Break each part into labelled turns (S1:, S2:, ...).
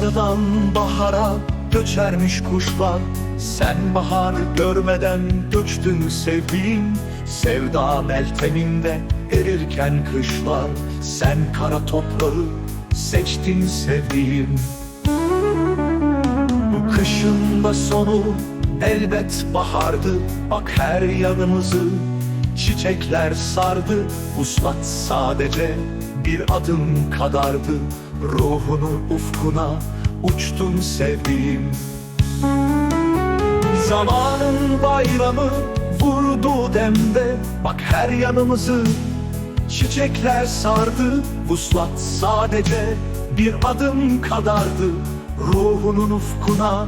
S1: Bahardan bahara göçermiş kuşlar. Sen bahar görmeden göçtün sevdiğim. Sevda melteminde erirken kışlar. Sen kara toprağı seçtin sevdiğim. Bu kışın da sonu elbet bahardı. Bak her yanımızı çiçekler sardı. Vuslat sadece bir adım kadardı Ruhunu ufkuna uçtun sevdiğim. Zamanın bayramı vurdu demde Bak her yanımızı çiçekler sardı. Vuslat sadece bir adım kadardı Ruhunun ufkuna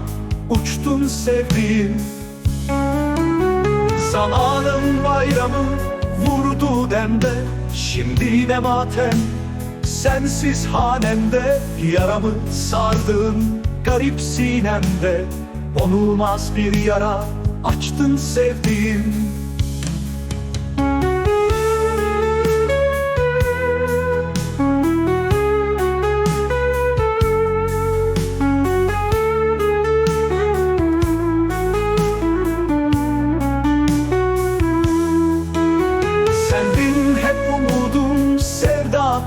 S1: uçtun sevdiğim. Zamanın bayramı vurdu demde Şimdi ne matem? Sensiz hanemde Yaramı sardın garip sinemde. Onulmaz bir yara açtın sevdiğim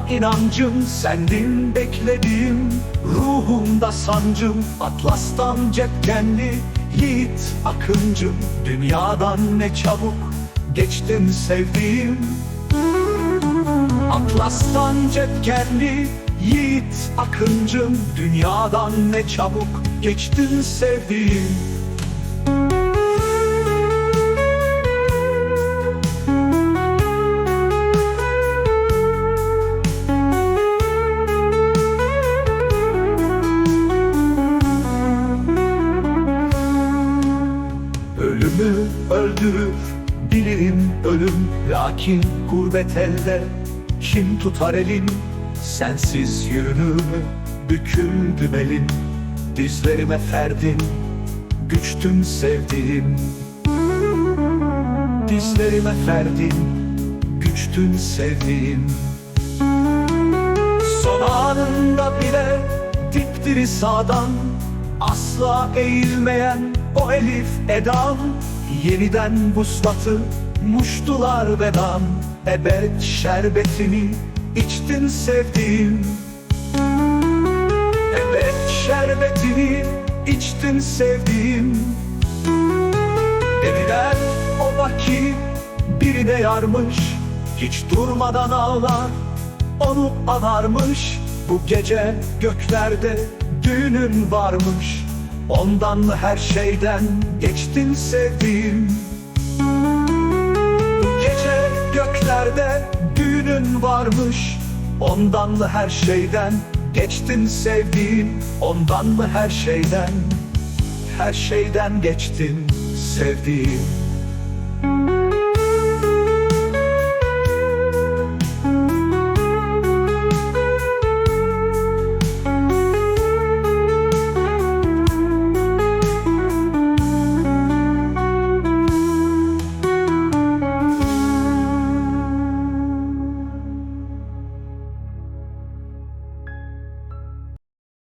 S1: inancım Sendin beklediğim, ruhumda sancım Atlastan cepkenli, yiğit akıncım. Dünyadan ne çabuk geçtin sevdiğim? Atlastan cepkenli, yiğit akıncım. Dünyadan ne çabuk geçtin sevdiğim ölüm Lakin gurbet elde. Kim tutar elin? Sensiz yürünür mü büküldüm elin. Dizlerime ferdin güçtün sevdiğim. Dizlerime ferdin güçtün sevdiğim. Son anında bile dipdiri sağdan Asla eğilmeyen o elif edam. Yeniden vuslatı muştular vedan Ebed şerbetini içtin sevdiğim. Ebed şerbetini içtin sevdiğim. Dediler o vakit birine yarmış Hiç durmadan ağlar onu anarmış. Bu gece göklerde düğünün varmış Ondan her şeyden geçtin sevdiğim varmış. Ondan mı her şeyden geçtin sevdiğim? Ondan mı her şeyden? Her şeyden geçtin sevdiğim